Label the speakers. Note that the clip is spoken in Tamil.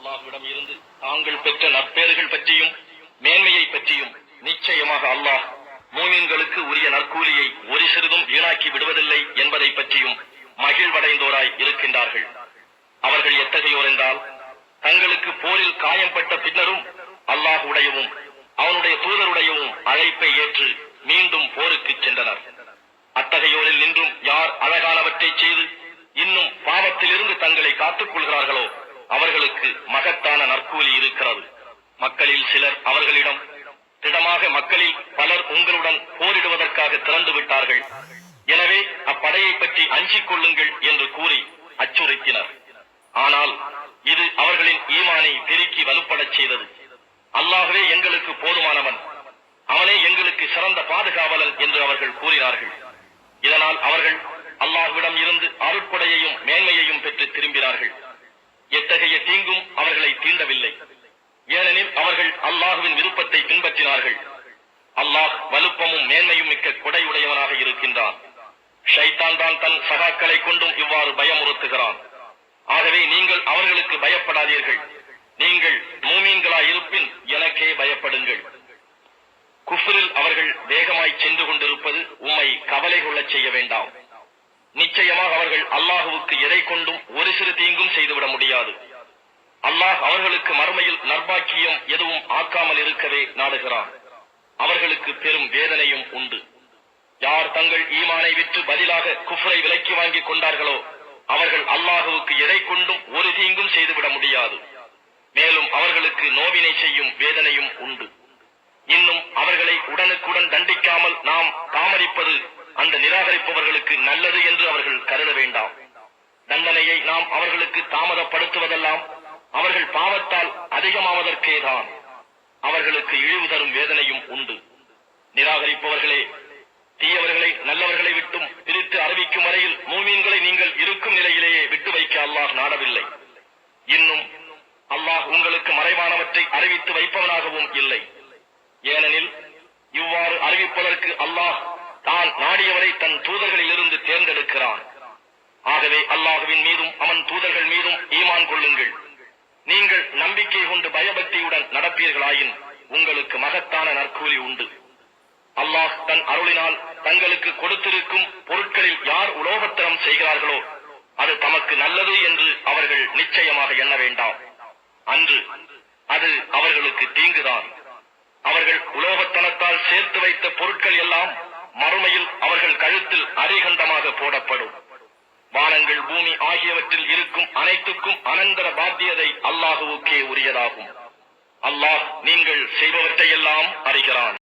Speaker 1: அல்லாஹ்விடம் இருந்து தாங்கள் பெற்ற நற்பேறுகள் பற்றியும் மேன்மையை பற்றியும் நிச்சயமாக அல்லாஹ் மூமின்களுக்கு உரிய நற்கூலியை ஒரு சிறிதும் வீணாக்கி விடுவதில்லை என்பதை பற்றியும் மகிழ்வடைந்தோராய் இருக்கின்றார்கள். அவர்கள் எத்தகையோர் என்றால் தங்களுக்கு போரில் காயம்பட்ட பின்னரும் அல்லாஹ் உடையவும் அவனுடைய தூதருடையவும் அழைப்பை ஏற்று மீண்டும் போருக்கு சென்றனர். அத்தகையோரில் நின்றும் யார் அழகானவற்றை செய்து இன்னும் பாவத்திலிருந்து தங்களை காத்துக் கொள்கிறார்களோ அவர்களுக்கு மகத்தான நற்கூலி இருக்கிறது. மக்களில் சிலர் அவர்களிடம் திடமாக மக்களில் பலர் உங்களுடன் போரிடுவதற்காக திறந்து விட்டார்கள். எனவே அப்படையை பற்றி அஞ்சிக் கொள்ளுங்கள் என்று கூறி அச்சுறுத்தினர். ஆனால் இது அவர்களின் ஈமானை பெருக்கி வலுப்படச் செய்தது. அல்லாகவே எங்களுக்கு போதுமானவன். அவனே எங்களுக்கு சிறந்த பாதுகாவலன் என்று அவர்கள் கூறினார்கள். இதனால் அவர்கள் அல்லாஹ்விடம் இருந்து அருட்கொடையையும் மேன்மையையும் பெற்று திரும்பினார்கள். எத்தகைய தீங்கும் அவர்களை தீண்டவில்லை. ஏனெனில் அவர்கள் அல்லாஹுவின் விருப்பத்தை பின்பற்றினார்கள். அல்லாஹ் வலுப்பமும் மேன்மையும் மிக்க கொடையுடையவனாக இருக்கின்றான். ஷைத்தான் தான் தன் சகாக்களை கொண்டும் இவ்வாறு பயமுறுத்துகிறான். ஆகவே நீங்கள் அவர்களுக்கு பயப்படாதீர்கள். நீங்கள் மூமீன்களாய் இருப்பின் எனக்கே பயப்படுங்கள். குஃபரில் அவர்கள் வேகமாய் சென்று கொண்டிருப்பது உம்மை கவலை கொள்ளச் செய்ய வேண்டாம். நிச்சயமாக அவர்கள் அல்லாஹுவுக்கு எதை கொண்டும் ஒரு சிறு தீங்கும் செய்துவிட முடியாது. அல்லாஹ் அவர்களுக்கு மறுமையில் நர்பாக்கியம் எதுவும் ஆக்காமல் இருக்கவே நாடுகிறான். அவர்களுக்கு பெரும் வேதனையும் உண்டு. யார் தங்கள் ஈமானை விற்று பதிலாக குஃப்ரை விலக்கி வாங்கிக் கொண்டார்களோ அவர்கள் அல்லாஹுவுக்கு எதை கொண்டும் ஒரு தீங்கும் செய்துவிட முடியாது. மேலும் அவர்களுக்கு நோவினை செய்யும் வேதனையும் உண்டு. இன்னும் அவர்களை உடனுக்குடன் தண்டிக்காமல் நாம் தாமதிப்பது அந்த நிராகரிப்பவர்களுக்கு நல்லது என்று அவர்கள் கருத வேண்டாம். தண்டனையை நாம் அவர்களுக்கு தாமதப்படுத்துவதெல்லாம் அவர்கள் பாவத்தால் அதிகமாவதற்கேதான். அவர்களுக்கு இழிவு தரும் வேதனையும் உண்டு. நிராகரிப்பவர்களே தீயவர்களை நல்லவர்களை விட்டும் பிரித்து அறிவிக்கும் வரையில் மூமீன்களை நீங்கள் இருக்கும் நிலையிலேயே விட்டு வைக்க அல்லாஹ் நாடவில்லை. இன்னும் அல்லாஹ் உங்களுக்கு மறைவானவற்றை அறிவித்து வைப்பவனாகவும் இல்லை. ஏனெனில் இவ்வாறு அறிவிப்பதற்கு அல்லாஹ் தான் நாடியவரை தன் தூதர்களில் இருந்து தேர்ந்தெடுக்கிறான். ஆகவே அல்லாஹுவின் மீதும் அவன் தூதர்கள் மீதும் ஈமான் கொள்ளுங்கள். நீங்கள் நம்பிக்கை கொண்டு பயபக்தியுடன் நடப்பீர்களாயின் உங்களுக்கு மகத்தான நற்கூலி உண்டு. அல்லாஹ் தன் அருளினால் தங்களுக்கு கொடுத்திருக்கும் பொருட்களில் யார் உலோகத்தனம் செய்கிறார்களோ அது தமக்கு நல்லது என்று அவர்கள் நிச்சயமாக எண்ண வேண்டாம். அன்று அது அவர்களுக்கு தீங்குதான். அவர்கள் உலோகத்தனத்தால் சேர்த்து வைத்த பொருட்கள் எல்லாம் மறுமையில் அவர்கள் கழுத்தில் அரிகண்டமாக போடப்படும். வானங்கள் பூமி ஆகியவற்றில் இருக்கும் அனைத்துக்கும் அனந்தர பாத்தியதை அல்லாஹுவுக்கே உரியதாகும். அல்லாஹ் நீங்கள் செய்பவற்றையெல்லாம் அறிகிறான்.